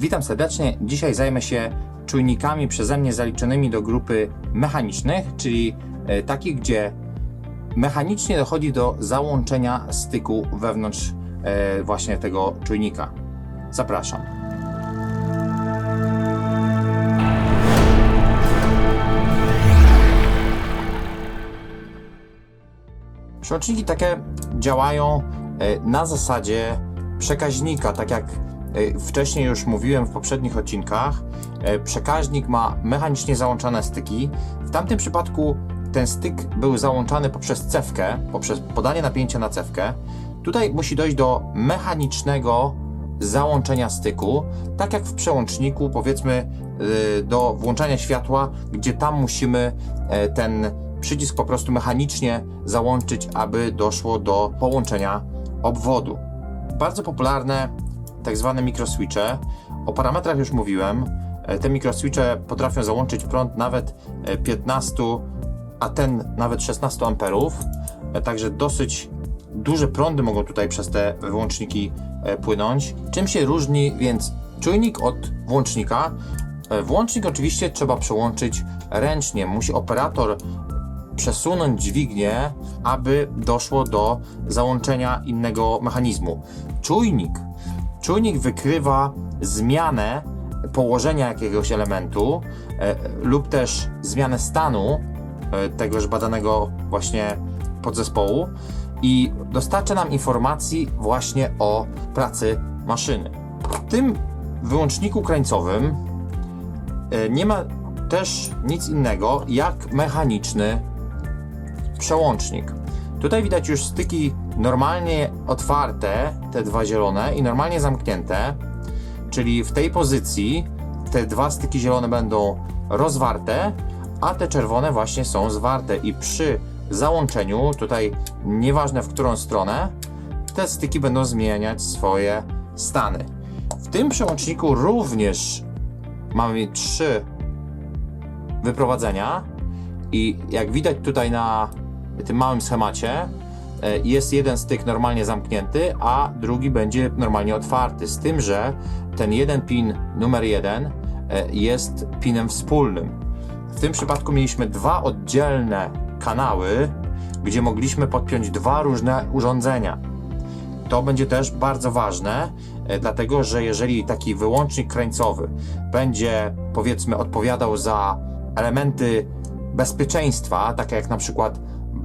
Witam serdecznie. Dzisiaj zajmę się czujnikami przeze mnie zaliczonymi do grupy mechanicznych, czyli e, takich, gdzie mechanicznie dochodzi do załączenia styku wewnątrz e, właśnie tego czujnika. Zapraszam. Przełączniki takie działają e, na zasadzie przekaźnika, tak jak wcześniej już mówiłem w poprzednich odcinkach. e, Przekaźnik ma mechanicznie załączane styki. W tamtym przypadku ten styk był załączany poprzez cewkę, poprzez podanie napięcia na cewkę. Tutaj musi dojść do mechanicznego załączenia styku, tak jak w przełączniku, powiedzmy, y, do włączania światła, gdzie tam musimy e, ten przycisk po prostu mechanicznie załączyć, aby doszło do połączenia obwodu. Bardzo popularne tak zwane mikroswitche. O parametrach już mówiłem. E, Te mikroswitche potrafią załączyć prąd nawet e, 15, a ten nawet 16 amperów. E, Także dosyć duże prądy mogą tutaj przez te wyłączniki e, płynąć. Czym się różni więc czujnik od włącznika? E, Włącznik oczywiście trzeba przełączyć ręcznie. Musi operator przesunąć dźwignię, aby doszło do załączenia innego mechanizmu. Czujnik. Czujnik wykrywa zmianę położenia jakiegoś elementu e, lub też zmianę stanu e, tegoż badanego właśnie podzespołu i dostarcza nam informacji właśnie o pracy maszyny. W tym wyłączniku krańcowym e, nie ma też nic innego jak mechaniczny przełącznik. Tutaj widać już styki normalnie otwarte, te dwa zielone, i normalnie zamknięte, czyli w tej pozycji te dwa styki zielone będą rozwarte, a te czerwone właśnie są zwarte. I przy załączeniu, tutaj nieważne w którą stronę, te styki będą zmieniać swoje stany. W tym przełączniku również mamy trzy wyprowadzenia. I jak widać tutaj na tym małym schemacie e, jest jeden styk normalnie zamknięty, a drugi będzie normalnie otwarty. Z tym, że ten jeden pin numer jeden e, jest pinem wspólnym. W tym przypadku mieliśmy dwa oddzielne kanały, gdzie mogliśmy podpiąć dwa różne urządzenia. To będzie też bardzo ważne, e, dlatego że jeżeli taki wyłącznik krańcowy będzie powiedzmy odpowiadał za elementy bezpieczeństwa, takie jak na przykład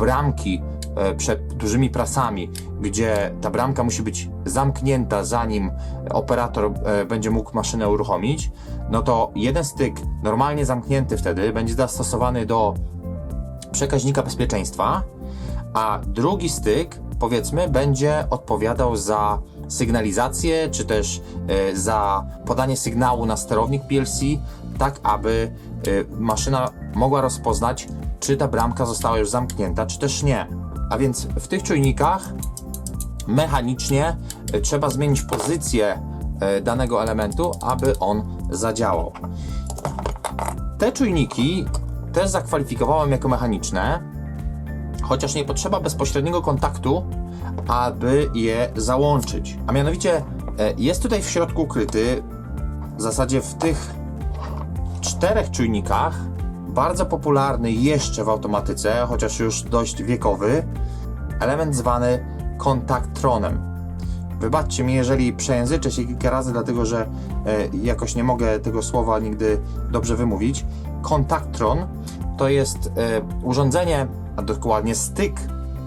bramki e, przed dużymi prasami, gdzie ta bramka musi być zamknięta zanim operator e, będzie mógł maszynę uruchomić, no to jeden styk normalnie zamknięty wtedy będzie zastosowany do przekaźnika bezpieczeństwa, a drugi styk, powiedzmy, będzie odpowiadał za sygnalizację, czy też e, za podanie sygnału na sterownik PLC, tak aby maszyna mogła rozpoznać, czy ta bramka została już zamknięta, czy też nie. A więc w tych czujnikach mechanicznie e, trzeba zmienić pozycję e, danego elementu, aby on zadziałał. Te czujniki też zakwalifikowałem jako mechaniczne, chociaż nie potrzeba bezpośredniego kontaktu, aby je załączyć. A mianowicie e, jest tutaj w środku ukryty, w zasadzie w tych czterech czujnikach, bardzo popularny jeszcze w automatyce, chociaż już dość wiekowy, element zwany kontaktronem. Wybaczcie mi, jeżeli przejęzyczę się kilka razy, dlatego że e, jakoś nie mogę tego słowa nigdy dobrze wymówić. Kontaktron to jest e, urządzenie, a dokładnie styk.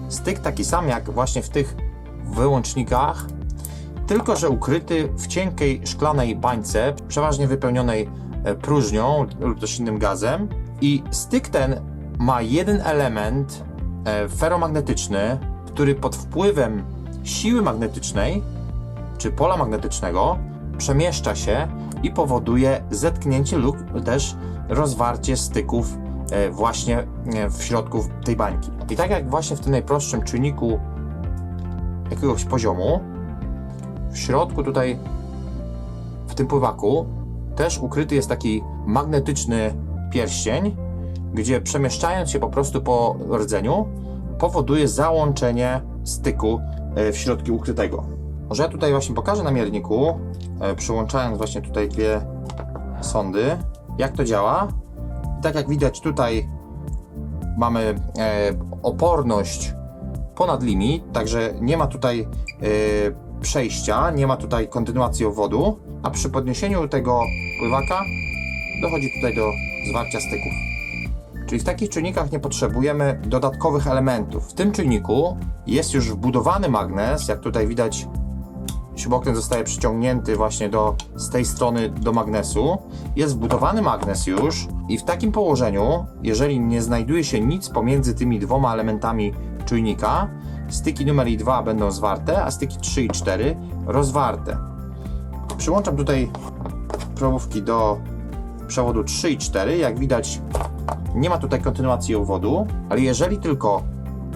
Styk taki sam jak właśnie w tych wyłącznikach, tylko że ukryty w cienkiej szklanej bańce, przeważnie wypełnionej e, próżnią lub też innym gazem. I styk ten ma jeden element e, feromagnetyczny, który pod wpływem siły magnetycznej czy pola magnetycznego przemieszcza się i powoduje zetknięcie lub też rozwarcie styków e, właśnie e, w środku tej bańki. I tak jak właśnie w tym najprostszym czujniku jakiegoś poziomu, w środku tutaj w tym pływaku też ukryty jest taki magnetyczny pierścień, gdzie przemieszczając się po prostu po rdzeniu powoduje załączenie styku e, w środku ukrytego. Może ja tutaj właśnie pokażę na mierniku, e, przyłączając właśnie tutaj dwie sondy, jak to działa. Tak jak widać tutaj mamy e, oporność ponad limit, także nie ma tutaj przejścia, nie ma tutaj kontynuacji obwodu, a przy podniesieniu tego pływaka dochodzi tutaj do zwarcia styków. Czyli w takich czujnikach nie potrzebujemy dodatkowych elementów. W tym czujniku jest już wbudowany magnes, jak tutaj widać śrubokręt zostaje przyciągnięty właśnie do, z tej strony do magnesu. Jest wbudowany magnes już i w takim położeniu, jeżeli nie znajduje się nic pomiędzy tymi dwoma elementami czujnika, styki numer i 2 będą zwarte, a styki 3 i 4 rozwarte. Przyłączam tutaj probówki do przewodu 3 i 4. Jak widać, nie ma tutaj kontynuacji obwodu, ale jeżeli tylko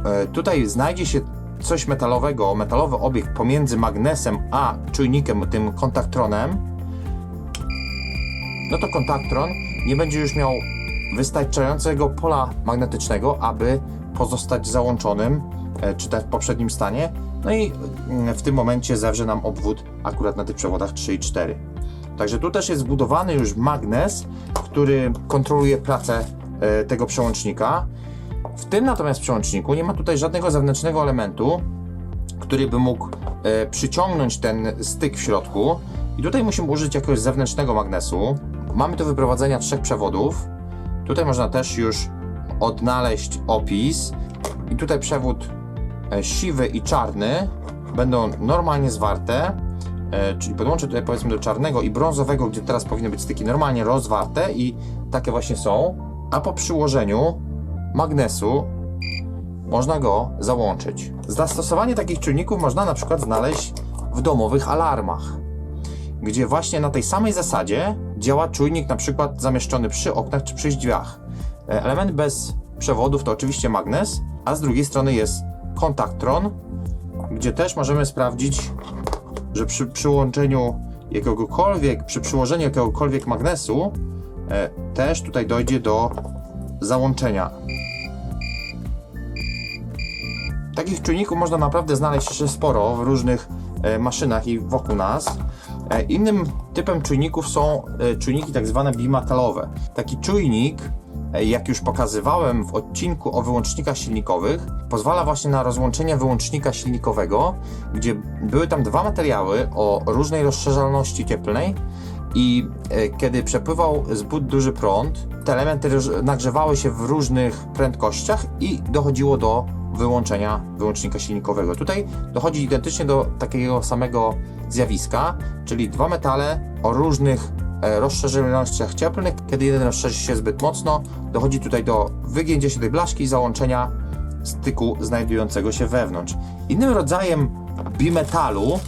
e, tutaj znajdzie się coś metalowego, metalowy obiekt pomiędzy magnesem a czujnikiem, tym kontaktronem, no to kontaktron nie będzie już miał wystarczającego pola magnetycznego, aby pozostać załączonym, e, czy tak w poprzednim stanie. No i mm, w tym momencie zewrze nam obwód akurat na tych przewodach 3 i 4. Także tu też jest zbudowany już magnes, który kontroluje pracę e, tego przełącznika. W tym natomiast przełączniku nie ma tutaj żadnego zewnętrznego elementu, który by mógł e, przyciągnąć ten styk w środku. I tutaj musimy użyć jakiegoś zewnętrznego magnesu. Mamy do wyprowadzenia trzech przewodów. Tutaj można też już odnaleźć opis. I tutaj przewód e, siwy i czarny będą normalnie zwarte. E, czyli podłączę tutaj powiedzmy do czarnego i brązowego, gdzie teraz powinny być styki normalnie rozwarte i takie właśnie są. A po przyłożeniu magnesu można go załączyć. Zastosowanie takich czujników można na przykład znaleźć w domowych alarmach, gdzie właśnie na tej samej zasadzie działa czujnik na przykład zamieszczony przy oknach czy przy drzwiach. E, Element bez przewodów to oczywiście magnes, a z drugiej strony jest kontaktron, gdzie też możemy sprawdzić, że przy przyłączeniu jakiegokolwiek, przy przyłożeniu jakiegokolwiek magnesu e, też tutaj dojdzie do załączenia. Takich czujników można naprawdę znaleźć jeszcze sporo w różnych e, maszynach i wokół nas. E, innym typem czujników są e, czujniki tak zwane bimetalowe. Taki czujnik, jak już pokazywałem w odcinku o wyłącznikach silnikowych, pozwala właśnie na rozłączenie wyłącznika silnikowego, gdzie były tam dwa materiały o różnej rozszerzalności cieplnej i e, kiedy przepływał zbyt duży prąd, te elementy nagrzewały się w różnych prędkościach i dochodziło do wyłączenia wyłącznika silnikowego. Tutaj dochodzi identycznie do takiego samego zjawiska, czyli dwa metale o różnych e, rozszerzalnościach cieplnych. Kiedy jeden rozszerzy się zbyt mocno, dochodzi tutaj do wygięcia się tej blaszki i załączenia styku znajdującego się wewnątrz. Innym rodzajem bimetalu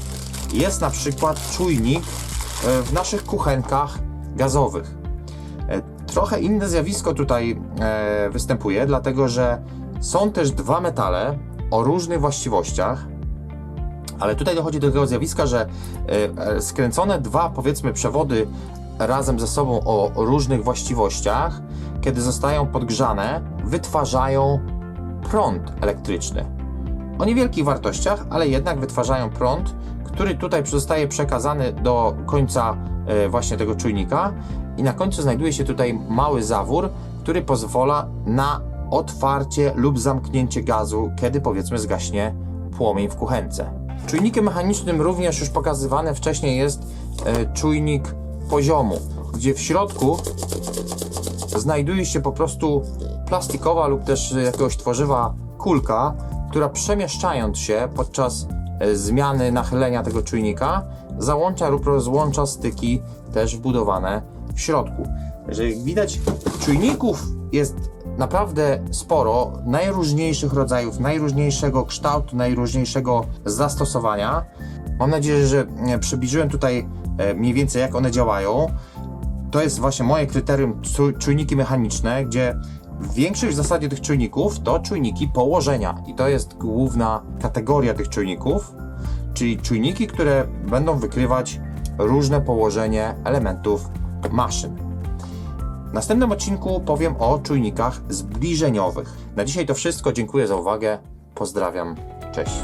jest na przykład czujnik e, w naszych kuchenkach gazowych. E, Trochę inne zjawisko tutaj e, występuje, dlatego że są też dwa metale o różnych właściwościach, ale tutaj dochodzi do takiego zjawiska, że e, e, skręcone dwa, powiedzmy, przewody razem ze sobą o różnych właściwościach, kiedy zostają podgrzane, wytwarzają prąd elektryczny o niewielkich wartościach, ale jednak wytwarzają prąd, który tutaj zostaje przekazany do końca e, właśnie tego czujnika i na końcu znajduje się tutaj mały zawór, który pozwala na otwarcie lub zamknięcie gazu, kiedy powiedzmy zgaśnie płomień w kuchence. Czujnikiem mechanicznym również już pokazywany wcześniej jest e, czujnik poziomu, gdzie w środku znajduje się po prostu plastikowa lub też jakiegoś tworzywa kulka, która przemieszczając się podczas e, zmiany nachylenia tego czujnika załącza lub rozłącza styki też wbudowane w środku. Także jak widać, czujników jest naprawdę sporo, najróżniejszych rodzajów, najróżniejszego kształtu, najróżniejszego zastosowania. Mam nadzieję, że e, przybliżyłem tutaj mniej więcej jak one działają. To jest właśnie moje kryterium czu- czujniki mechaniczne, gdzie większość w zasadzie tych czujników to czujniki położenia i to jest główna kategoria tych czujników, czyli czujniki, które będą wykrywać różne położenie elementów maszyn. W następnym odcinku powiem o czujnikach zbliżeniowych. Na dzisiaj to wszystko. Dziękuję za uwagę. Pozdrawiam. Cześć.